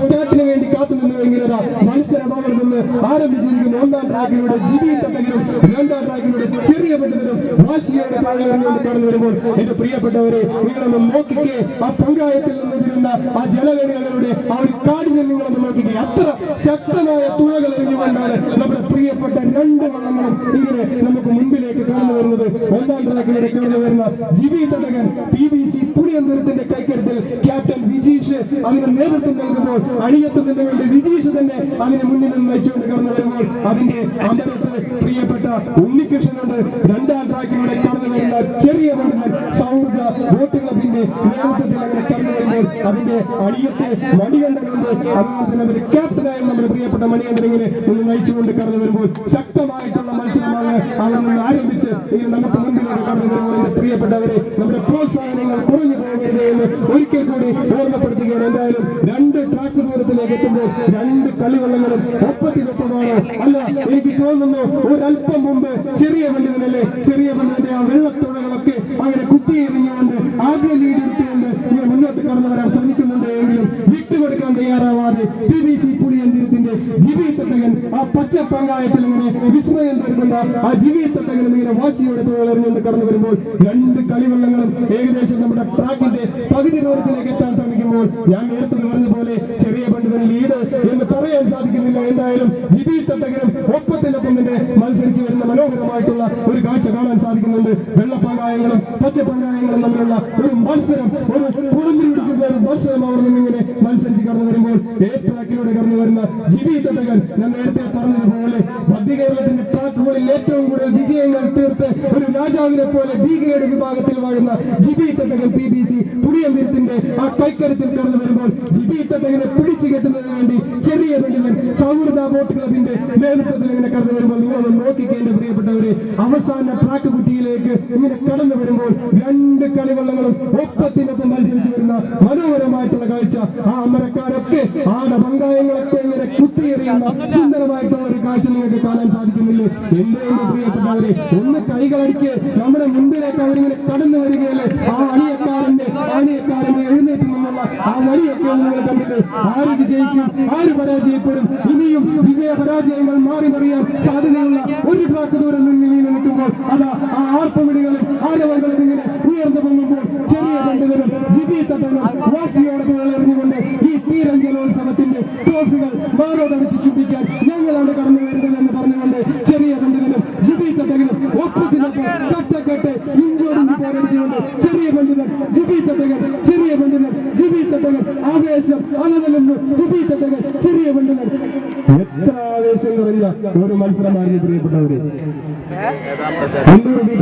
സ്റ്റാർട്ടിന് വേണ്ടി കാത്തു നിന്ന് അതാ മത്സരം അവിടെ നിന്ന് ആരംഭിച്ചിരിക്കുന്നു. ഒന്നാം ട്രാക്കിലൂടെ ജിബി തട്ടകിലും രണ്ടാം ട്രാക്കിലൂടെ ചെറിയ പെട്ടതിനും വാശിയോടെ താഴെറിഞ്ഞുകൊണ്ട് കടന്നു വരുമ്പോൾ എന്റെ പ്രിയപ്പെട്ടവരെ നിങ്ങളൊന്ന് നോക്കിക്കേ. ആ പങ്കായത്തിൽ നിന്നിരുന്ന ആ ജലഗണികളുടെ ആ ഒരു കാടിനെ നിങ്ങളൊന്ന് നോക്കിക്കേ. അത്ര ശക്തമായ തുഴകൾ എറിഞ്ഞുകൊണ്ടാണ് നമ്മുടെ പ്രിയപ്പെട്ട രണ്ട് വള്ളങ്ങളും ഇങ്ങനെ നമുക്ക് മുമ്പിലേക്ക് കടന്നു വരുന്നത്. ഒന്നാം ട്രാക്കിലൂടെ കടന്നു വരുന്ന Jibi Thadakan P B C പുളിയന്തരത്തിന്റെ കൈക്കരുത്തിൽ ക്യാപ്റ്റൻ വിജീഷ് അതിന് നേതൃത്വം നൽകുമ്പോൾ അണിയത്തത്തിന് വേണ്ടി വിജീഷ് തന്നെ അതിന് മുന്നിൽ നിന്ന് നയിച്ചുകൊണ്ട് കടന്നു വരുമ്പോൾ അതിന്റെ അമരത്ത് പ്രിയപ്പെട്ട ഉണ്ണികൃഷ്ണനുണ്ട്. രണ്ടാം ട്രാക്കിലൂടെ കടന്നു വരുന്ന ചെറിയ പണ്ഡിതൻ സൗഹൃദ ബോട്ട് ക്ലബിന്റെ നേതൃത്വത്തിൽ അങ്ങനെ കടന്നു വരുമ്പോൾ അതിന്റെ അണിയത്തെ മണികണ്ഠനുണ്ട്. അതുപോലെ തന്നെ അതിന്റെ ക്യാപ്റ്റനായ നമ്മുടെ പ്രിയപ്പെട്ട മണികണ്ഠനെ ഒന്ന് നയിച്ചുകൊണ്ട് കടന്നു വരുമ്പോൾ ശക്തമായിട്ടുള്ള മത്സരമാണ് അവിടെ നിന്ന് ആരംഭിച്ച് ഇനി നമുക്ക് മുന്നിലേക്ക് കടന്നു വരുമ്പോൾ എന്റെ പ്രിയപ്പെട്ടവരെ നമ്മുടെ പ്രോത്സാഹനങ്ങൾ കുറഞ്ഞു പോകരുത് എന്ന് ഒരിക്കൽ കൂടി ഓർമ്മപ്പെടുത്തുകയാണ്. എന്തായാലും രണ്ട് ട്രാക്ക് ദൂരത്തിലേക്ക് എത്തുമ്പോൾ രണ്ട് കളിവള്ളങ്ങളും ഒപ്പത്തിനൊപ്പമാണോ എനിക്ക് തോന്നുന്നു ഒരല്പം മുമ്പ് ചെറിയ പണ്ഡിതനല്ലേ? ചെറിയ പണ്ഡിതന്റെ ആ വെള്ളത്തുഴകളൊക്കെ അങ്ങനെ കുത്തിയെറിഞ്ഞുകൊണ്ട് ആദ്യ ലീഡ് എടുത്തുകൊണ്ട് ഇങ്ങനെ മുന്നോട്ട് കടന്നു വരാൻ ശ്രമിക്കുന്നുണ്ട് എങ്കിലും വിട്ടുകൊടുക്കാൻ തയ്യാറാവാതെ ടി ബി സി പുളിയന്തിരത്തിന്റെ ജിബി തട്ടകൻ ആ പച്ച പങ്കായത്തിൽ ഇങ്ങനെ വിസ്മയം തീർക്കുന്ന ആ ജിബി തട്ടകനും ഇങ്ങനെ വാശിയോടെ തുഴലെറിഞ്ഞുകൊണ്ട് കടന്നു വരുമ്പോൾ രണ്ട് കളിവെള്ളങ്ങളും ഏകദേശം നമ്മുടെ ട്രാക്കിന്റെ പകുതി ദൂരത്തിലേക്ക് എത്താൻ ശ്രമിക്കുമ്പോൾ ഞാൻ നേരത്തെ പറഞ്ഞ പറയാൻ സാധിക്കുന്നില്ല. എന്തായാലും ജിബി ഒപ്പത്തിനൊപ്പം തന്നെ മത്സരിച്ചു വരുന്ന മനോഹരമായിട്ടുള്ള ഒരു കാഴ്ച കാണാൻ സാധിക്കുന്നുണ്ട്. വെള്ളപ്പങ്കായങ്ങളും പച്ചപ്പങ്കായങ്ങളും തമ്മിലുള്ള ഒരു മത്സരം ഒരു കുടുംബി പിടിക്കുന്ന ഒരു മത്സരം അവർ നിന്നിങ്ങനെ മത്സരിച്ച് കടന്നു വരുമ്പോൾ ഏ ട്രാക്കിലൂടെ കടന്നു വരുന്ന ജിബി തട്ടകൻ ഞാൻ നേരത്തെ പറഞ്ഞതുപോലെ മധ്യ കേരളത്തിന്റെ ട്രാക്കുകളിൽ ഏറ്റവും കൂടുതൽ വിജയങ്ങൾ തീർത്ത് ഒരു രാജാവിനെ പോലെ ബി ഗ്രേഡ് വിഭാഗത്തിൽ വാഴുന്ന Jibi Thattakan P B C തുടിയന്തിരത്തിന്റെ ആ കൈക്കരത്തിൽ കടന്നു വരുമ്പോൾ ജിബി തട്ടകനെ പിടിച്ചു കെട്ടുന്നതിന് വേണ്ടി ചെറിയ ക്ലബിന്റെ ഇങ്ങനെ കടന്നു വരുമ്പോൾ നിങ്ങൾ നിങ്ങളൊന്ന് നോക്കിക്കേണ്ട പ്രിയപ്പെട്ടവരെ. അവസാന ട്രാക്ക് കുറ്റിയിലേക്ക് ഇങ്ങനെ കടന്നു വരുമ്പോൾ രണ്ട് കളിവള്ളങ്ങളും ഒപ്പത്തിനൊപ്പം മത്സരിച്ചു വരുന്ന മനോഹരമായിട്ടുള്ള കാഴ്ച. ആ അമരക്കാരൊക്കെ ആട പങ്കായങ്ങളൊക്കെ ഇങ്ങനെ കുത്തിയെറിയുന്ന സുന്ദരമായിട്ടുള്ള ഒരു കാഴ്ച നിങ്ങൾക്ക് കാണാൻ സാധിക്കുന്നില്ലേ? എന്റെ എന്റെ പ്രിയപ്പെട്ടവരെ ഒന്ന് കൈകളടിക്ക്. നമ്മുടെ മുമ്പിലേക്ക് അവരിങ്ങനെ കടന്നു വരികയല്ലേ? ആ അണിയക്കാരന്റെ അണിയക്കാരന്റെ ആ വഴിയൊക്കെ ഒന്ന് നിങ്ങൾ കണ്ടിട്ട് ആര് വിജയിക്കും ആര് പരാജയപ്പെടും ഇനിയും വിജയ പരാജയങ്ങൾ മാറി മറിയാൻ സാധ്യതയുള്ള ഒരു ട്രാക്ക് ദൂരം മുന്നിൽ നിൽക്കുമ്പോൾ അതാ ആ ആർപ്പവിളികളും ആരവകളും ഇങ്ങനെ ഉയർന്നു പൊങ്ങുമ്പോൾ ചെറിയ പണ്ഡിതരും ജിബി തട്ടനും വാശിയോടെ തുഴലെറിഞ്ഞുകൊണ്ട് ഈ തീരഞ്ജലോത്സവത്തിന്റെ ട്രോഫികൾ മാറോടടിച്ച് ചുംബിക്കാൻ ഞങ്ങളാണ് കടന്നു വരുന്നത് എന്ന് പറഞ്ഞുകൊണ്ട് ചെറിയ പണ്ഡിതനും ജിബി തട്ടകനും ഒപ്പത്തിനൊപ്പം കട്ടക്കെട്ട് ഇഞ്ചോടിഞ്ച് പോരടിച്ചുകൊണ്ട് ചെറിയ പണ്ഡിതൻ ജിബി തട്ടകൻ ആവേശം അലതലെന്ന് തട്ടകൻ ചെറിയ വണ്ടുകൾ. എത്ര ആവേശം നിറഞ്ഞ ഒരു മത്സരമായിരുന്നു പ്രിയപ്പെട്ടവരെ.